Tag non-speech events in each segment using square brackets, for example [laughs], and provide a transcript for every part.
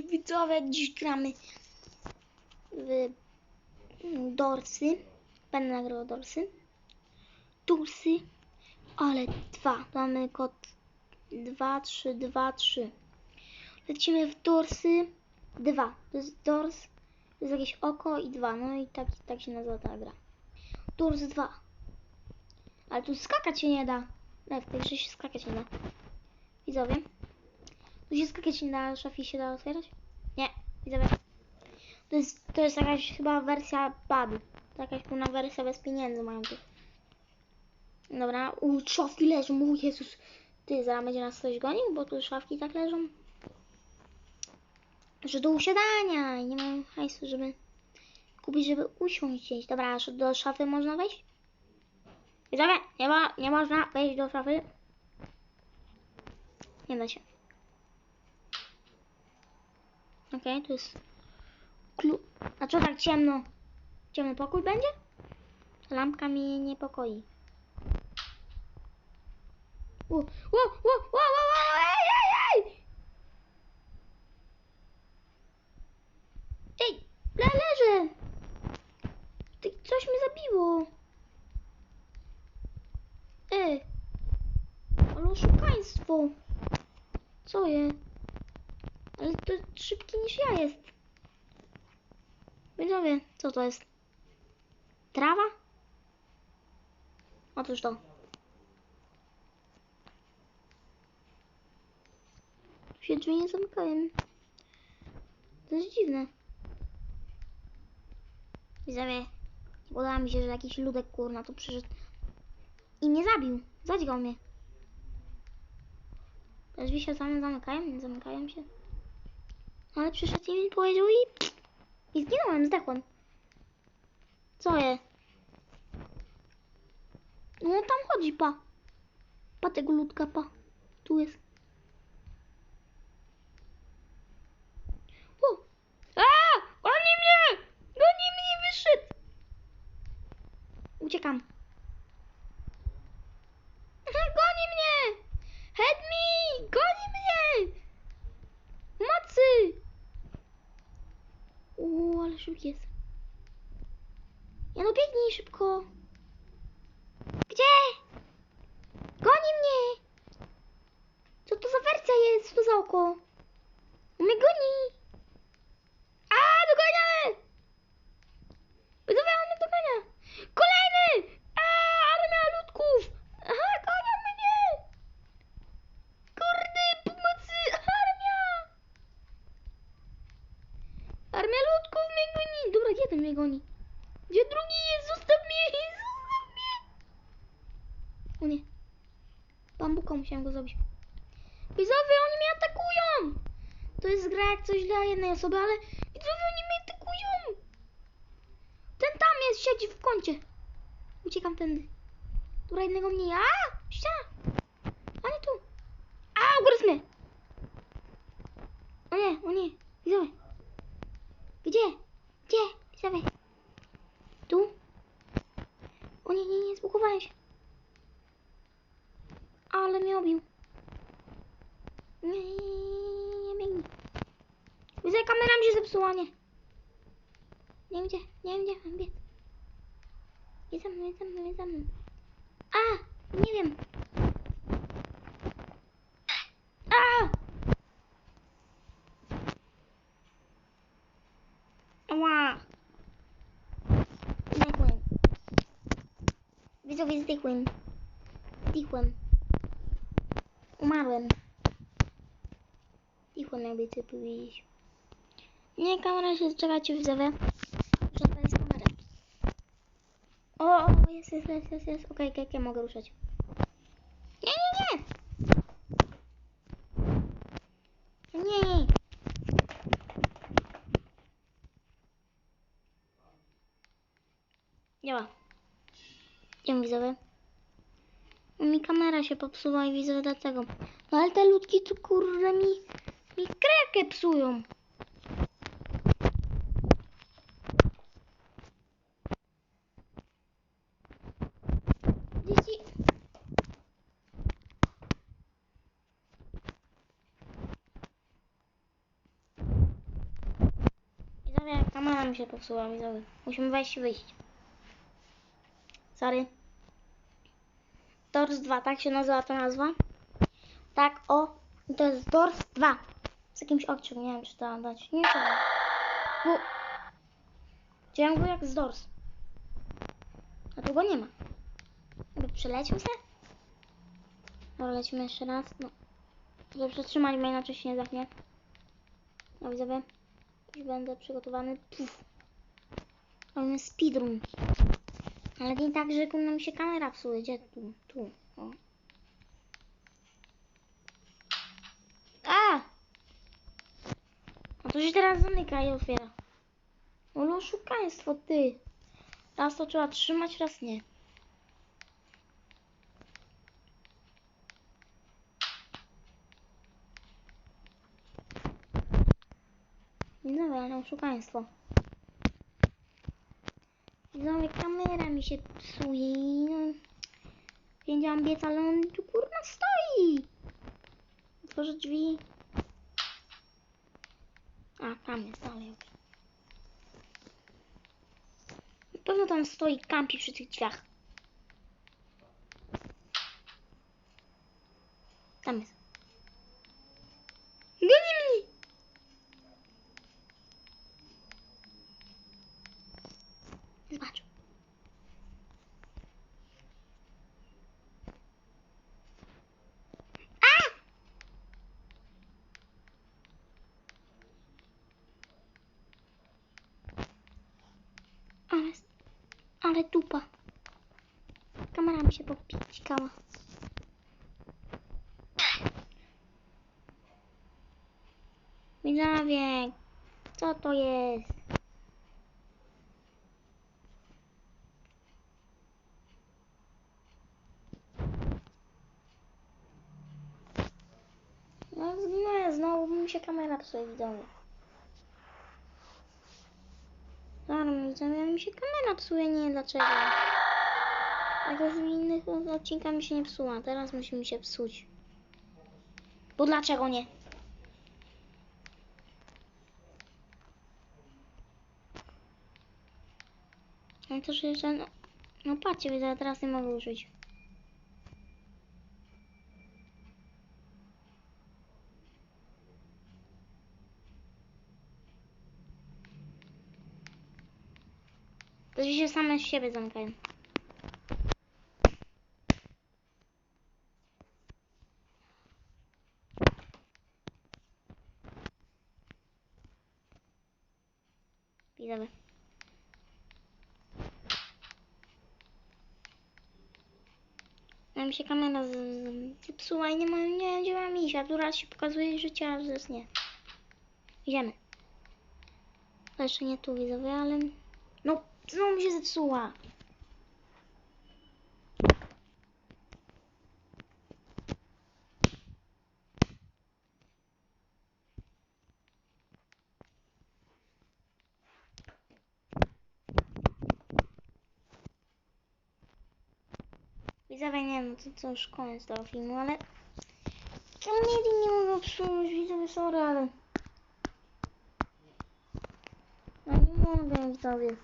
Widzowie, dziś gramy w Dorsy. Będę nagrywał Dorsy. Tursy, ale dwa. Mamy kod 2, 3, 2, 3. Lecimy w Dorsy 2. To jest Dors, to jest jakieś oko i 2. No i tak, tak się nazywa ta gra. Dors 2. Ale tu skakać się nie da. Nie, w tej grze się skakać nie da. Widzowie. Tu się skakać nie da, szafy się da otwierać? Nie, widzowie. To jest, to jest jakaś chyba wersja pad. To jakaś pełna wersja bez pieniędzy mają tu. Dobra, u szafki leżą, mój Jezus. Ty, zaraz będzie nas coś gonił, bo tu szafki tak leżą. Że do usiadania i nie mam hajsu, żeby kupić, żeby usiąść gdzieś. Dobra, aż do szafy można wejść? Widzowie, nie, ma, nie można wejść do szafy. Nie da się. Okej, tu jest klu... A co tak ciemno? Ciemny pokój będzie? Lampka mnie niepokoi. U, u, u, u, u, u, ej, ej, ej! Ej, le, leżę! Ty, coś mnie zabiło. Ej, ale oszukaństwo. Co jest? To szybki niż ja jest. Widzowie, co to jest? Trawa? Otóż to. Tu się drzwi nie zamykają. To jest dziwne. Widzowie, podoba mi się, że jakiś ludek kurna tu przyszedł i mnie zabił. Zadźgał mnie. Te drzwi się same zamykają? Nie zamykają się? Ale przyszedł i mi powiedział i... I zginąłem, zdechłem. Co je? No tam chodzi, pa. Pa tego ludka, pa. Tu jest. O! A! Goni mnie! Goni mnie, wyszedł! Uciekam. [laughs] Goni mnie! Help me! Goni mnie! Mocy! Uuu, ale szybki jest. Ja no biegnij szybko. Gdzie? Goni mnie! Co to za wersja jest? Co to za oko? On mnie goni! A, dogania! Widzowie, on mnie dogania! Kolejny! A, armia ludków! Aha, gonią mnie! Kurde, pomocy! Armia! Armia ludków mnie goni! Dobra, jeden mnie goni. Gdzie drugi jest? Zostaw mnie! Zostaw mnie! O nie. Bambuka musiałem go zabić. Widzowie, oni mnie atakują! To jest gra jak coś dla jednej osoby, ale widzowie, oni mnie atakują! Ten tam jest, siedzi w kącie. Uciekam tędy. Dobra, jednego mniej. A! Ściana! A nie tu. A, ugryzł mnie! O nie, o nie. Widzowie. Gdzie? Gdzie? Widzowie. Tu? O nie, nie, nie, zbukowałem się. Ale mnie obił. Nie, nie, nie, nie, nie, nie, biegnij. Widzę, kamera mi się zepsuła, nie. Nie gdzie, nie wiem gdzie mam biec. Jest za mną, jest za mną, jest za mną. A! Nie wiem. A! Ała! Zdechłem. Widzowie, zdechłem. Zdechłem. Umarłem. Zdechłem, jakby co powiedzieć. Nie, kamera się, czekajcie widzowie. Muszę odpalić kamerę. O, o, jest, jest, jest, jest, jest. Okej, okay, okay, mogę ruszać. Nie, nie, nie! Nie! Działa. Idziemy widzowie. Mi kamera się popsuła i widzowie dlatego. No ale te ludki tu kurde mi, mi krekę psują. Widzowie, kamera mi się popsuła. Musimy wejść i wyjść. Sorry. Dors 2, tak się nazywa ta nazwa? Tak, o. I to jest Dors 2. Z jakimś okciem, nie wiem czy to dać. Nie wiem. Bo... Chciałem go jak z Dors. A tu go nie ma. Jakby przeleciał się? Dobra, lecimy jeszcze raz. No. Żeby przetrzymać, bo inaczej się nie zachnie. No widzowie. Już będę przygotowany. Puf. Mamy speedrun. Ale nie tak, że nam się kamera psuje. Gdzie tu? Tu. O. A! A to się teraz zamyka i otwiera. No oszukaństwo, ty. Raz to trzeba trzymać, raz nie. Ale oszukaństwo. Widzowie, kamera mi się psuje i wiedziałam biec, ale on tu kurna stoi. Otworzę drzwi. A, tam jest dalej. Na pewno tam stoi kampi przy tych drzwiach. Tam jest. Goni mnie! Zobacz. Ale, ale dupa. Kamera mi się popikała. Widzowie, co to jest? No zginąłem, znowu mi się kamera psuje widzowie. Zaraz widzowie, mi się kamera psuje, nie wiem dlaczego. Jakoś w innych odcinkach mi się nie psuła, teraz musi mi się psuć. Bo dlaczego nie? No to że jeszcze, no, no patrzcie, teraz nie mogę użyć. To się same z siebie zamykają. Widzowie. No się kamera zepsuła i nie ma, nie działa misia. Tu raz się pokazuje życie, a zaraz nie. Idziemy. Jeszcze nie tu widzowie, ale... No, znowu mi się zepsuła. Widzowie, nie no, to, to już koniec tego filmu, ale... Kamery nie mogę psuć, widzowie, sorry, ale... No nie mogę, widzowie.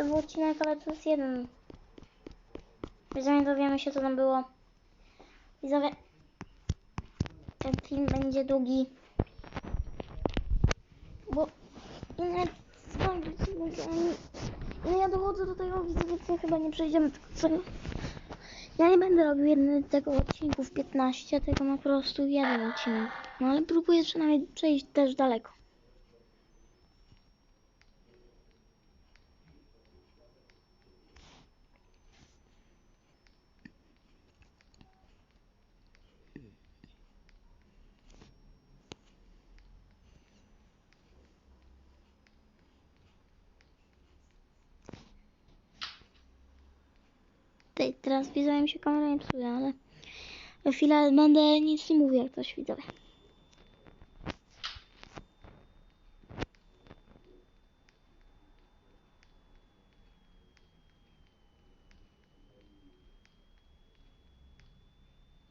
To był odcinek, ale to jest jeden. Widzowie, dowiemy się, co tam było. Widzowie, ten film będzie długi. Bo... Nie, no ja dochodzę do tego, widzowie, co chyba nie przejdziemy tego, co... Ja nie będę robił jednego odcinków 15, tylko po prostu jeden odcinek. No ale próbuję przynajmniej przejść też daleko. Tej, teraz widzowie mi się kamera nie psuje, ale chwilę będę nic nie mówił jak coś widzowie.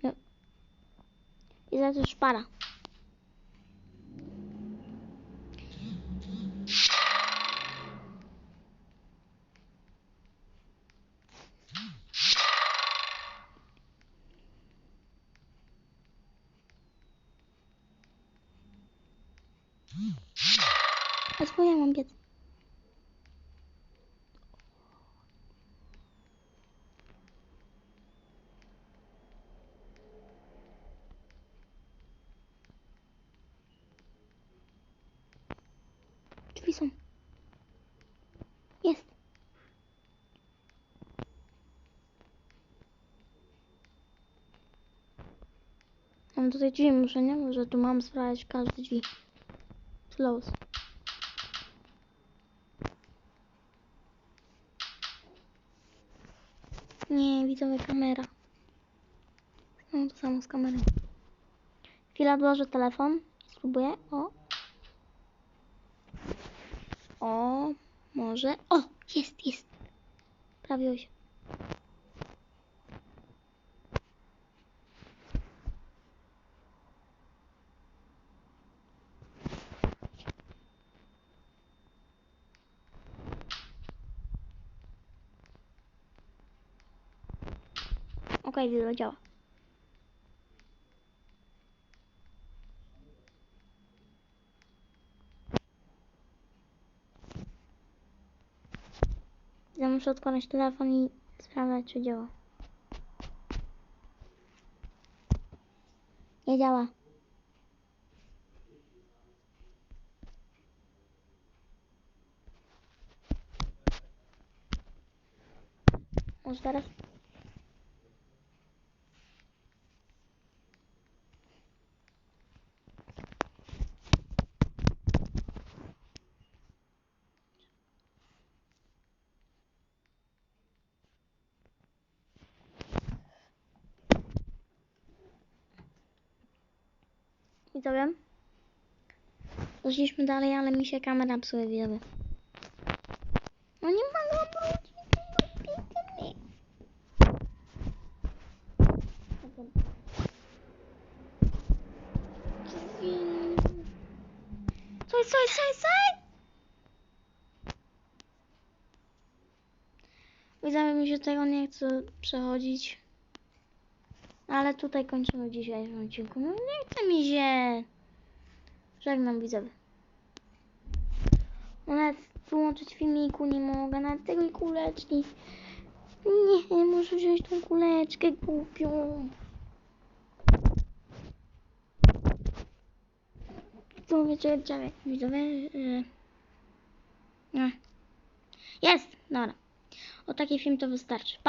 No. I za to szpara. A co ja mam biec? Drzwi są. Jest. Mam tutaj drzwi muszę, nie? Może tu mam sprawdzić każde drzwi. Close. Nie, widzowie, kamera. No to samo z kamerą. Chwila, odłożę telefon. Spróbuję. O. O, może. O, jest, jest. Prawie się. Okej. Ja muszę telefon i sprawdzać, czy działa. Nie działa. Może teraz? Widzowie. Poszliśmy dalej, ale mi się kamera psuje, widzowie. No nie mogę obrócić tego pięknie. Coś, coś, coś, coś! Widzowie, mi się tego nie chce przechodzić. Ale tutaj kończymy dzisiejszy odcinku. No nie chce mi się. Żegnam widzowie. Nawet wyłączyć filmiku nie mogę, nawet tej kuleczki. Nie, muszę wziąć tą kuleczkę głupią. Widzowie, czekaj, czekaj. Widzowie, yy... Nie. Jest! Dobra. O taki film to wystarczy. Pa!